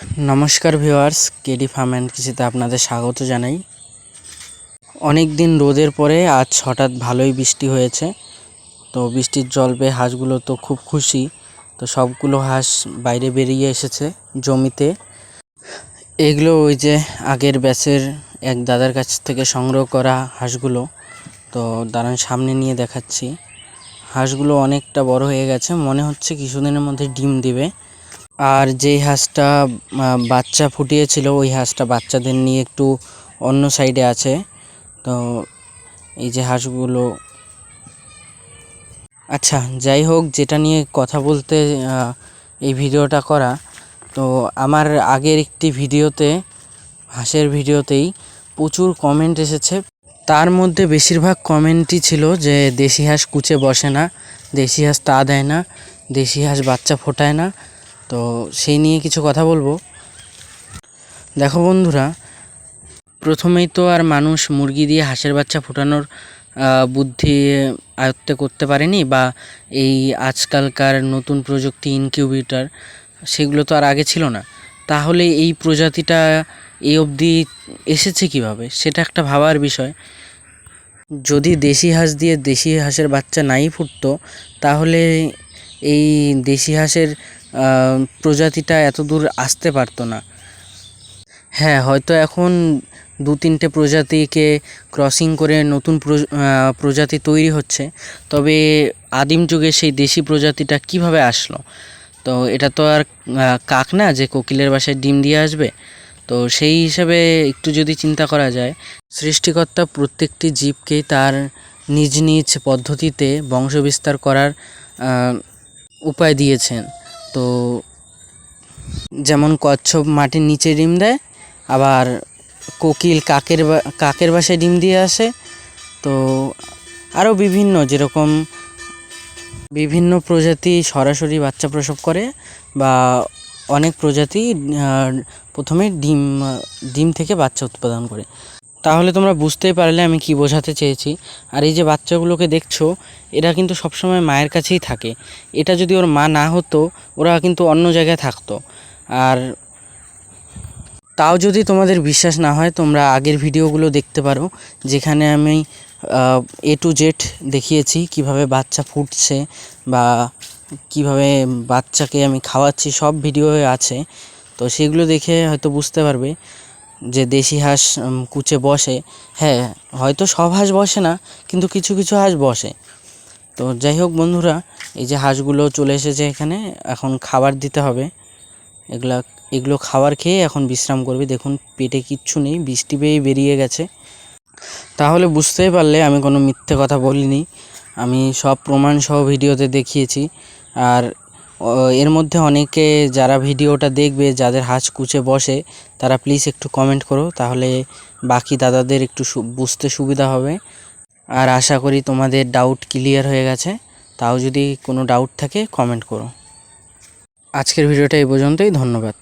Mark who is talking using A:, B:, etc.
A: নমস্কার viewers, KD farm and কৃষিতে আপনাদের স্বাগত জানাই। অনেক দিন রোদের পরে আজ হঠাৎ ভালোই বৃষ্টি হয়েছে। তো বৃষ্টির জল পেয়ে হাঁসগুলো তো খুব খুশি। তো সবগুলো হাঁস বাইরে বেরিয়ে এসেছে জমিতে। এগুলো ওই যে আগের ব্যাচের এক দাদার কাছ থেকে সংগ্রহ করা হাঁসগুলো। তো দাঁড়ান, সামনে নিয়ে দেখাচ্ছি। হাঁসগুলো অনেকটা বড় হয়ে গেছে। মনে হচ্ছে কিছুদিনের মধ্যে ডিম দিবে। আর যেই হাঁসটা বাচ্চা ফুটিয়েছিল, ওই হাঁসটা বাচ্চাদের নিয়ে একটু অন্য সাইডে আছে। তো এই যে হাঁসগুলো। আচ্ছা যাই হোক, যেটা নিয়ে কথা বলতে এই ভিডিওটা করা, তো আমার আগের একটি ভিডিওতে, হাঁসের ভিডিওতেই প্রচুর কমেন্ট এসেছে। তার মধ্যে বেশিরভাগ কমেন্টই ছিল যে, দেশি হাঁস কুচে বসে না, দেশি হাঁস তা দেয় না, দেশি হাঁস বাচ্চা ফোটায় না। তো সেই নিয়ে কিছু কথা বলব। দেখো বন্ধুরা, প্রথমেই তো আর মানুষ মুরগি দিয়ে হাঁসের বাচ্চা ফোটানোর বুদ্ধি আয়ত্তে করতে পারেনি বা এই আজকালকার নতুন প্রযুক্তি ইনকিউবেটর, সেগুলো তো আর আগে ছিল না। তাহলে এই প্রজাতিটা এই অবধি এসেছে কীভাবে? সেটা একটা ভাবার বিষয়। যদি দেশি হাঁস দিয়ে দেশি হাঁসের বাচ্চা নাই ফুটতো, তাহলে এই দেশি হাঁসের প্রজাতিটা এত দূর আসতে পারতো না। হ্যাঁ হয়তো এখন দু তিনটে প্রজাতিকে ক্রসিং করে নতুন প্রজ- প্রজাতি তৈরি হচ্ছে। তবে আদিম যুগে সেই দেশি প্রজাতিটা কীভাবে আসলো? তো এটা তো আর কাক না যে কোকিলের বাসায় ডিম দিয়ে আসবে। তো সেই হিসাবে একটু যদি চিন্তা করা যায়, সৃষ্টিকর্তা প্রত্যেকটি জীবকেই তার নিজ নিজ পদ্ধতিতে বংশবিস্তার করার উপায় দিয়েছেন। তো যেমন কচ্ছপ মাটির নিচে ডিম দেয়, আবার কোকিল কাকের কাকের বাসায় ডিম দিয়ে আসে। তো আরও বিভিন্ন যেরকম বিভিন্ন প্রজাতি সরাসরি বাচ্চা প্রসব করে বা অনেক প্রজাতি প্রথমে ডিম ডিম থেকে বাচ্চা উৎপাদন করে। তাহলে তোমরা বুঝতেই পারলে আমি কি বোঝাতে চেয়েছি। আর এই যে বাচ্চাগুলোকে দেখছ, এরা কিন্তু সবসময় মায়ের কাছেই থাকে। এটা যদি ওর মা না হতো, ওরা কিন্তু অন্য জায়গায় থাকতো। আর তাও যদি তোমাদের বিশ্বাস না হয়, তোমরা আগের ভিডিওগুলো দেখতে পারো, যেখানে আমি এ টু জেড দেখিয়েছি, কীভাবে বাচ্চা ফুটছে বা কীভাবে বাচ্চাকে আমি খাওয়াচ্ছি, সব ভিডিও আছে। তো সেগুলো দেখে হয়তো বুঝতে পারবে। যে দেশি হাঁস কুচে বসে হ্যাঁ হয়তো সব হাঁস বসে না, কিন্তু কিছু কিছু হাঁস বসে। তো যাই হোক বন্ধুরা, এই যে হাঁসগুলো চলে এসেছে এখানে, এখন খাবার দিতে হবে। এগুলা, এগুলো খাবার খেয়ে এখন বিশ্রাম করবে। দেখুন, পেটে কিচ্ছু নেই, বৃষ্টি পেয়ে বেরিয়ে গেছে। তাহলে বুঝতেই পারলে, আমি কোনো মিথ্যে কথা বলিনি। আমি সব প্রমাণ সহ ভিডিওতে দেখিয়েছি। আর এর মধ্যে অনেকে যারা ভিডিওটা দেখবে, যাদের হাঁস কুচে বসে, তারা প্লিজ একটু কমেন্ট করো, তাহলে বাকি দাদাদের একটু বুঝতে সুবিধা হবে। আর আশা করি তোমাদের ডাউট ক্লিয়ার হয়ে গেছে, তাও যদি কোনো ডাউট থাকে কমেন্ট করো। আজকের ভিডিওটা এই পর্যন্তই, ধন্যবাদ।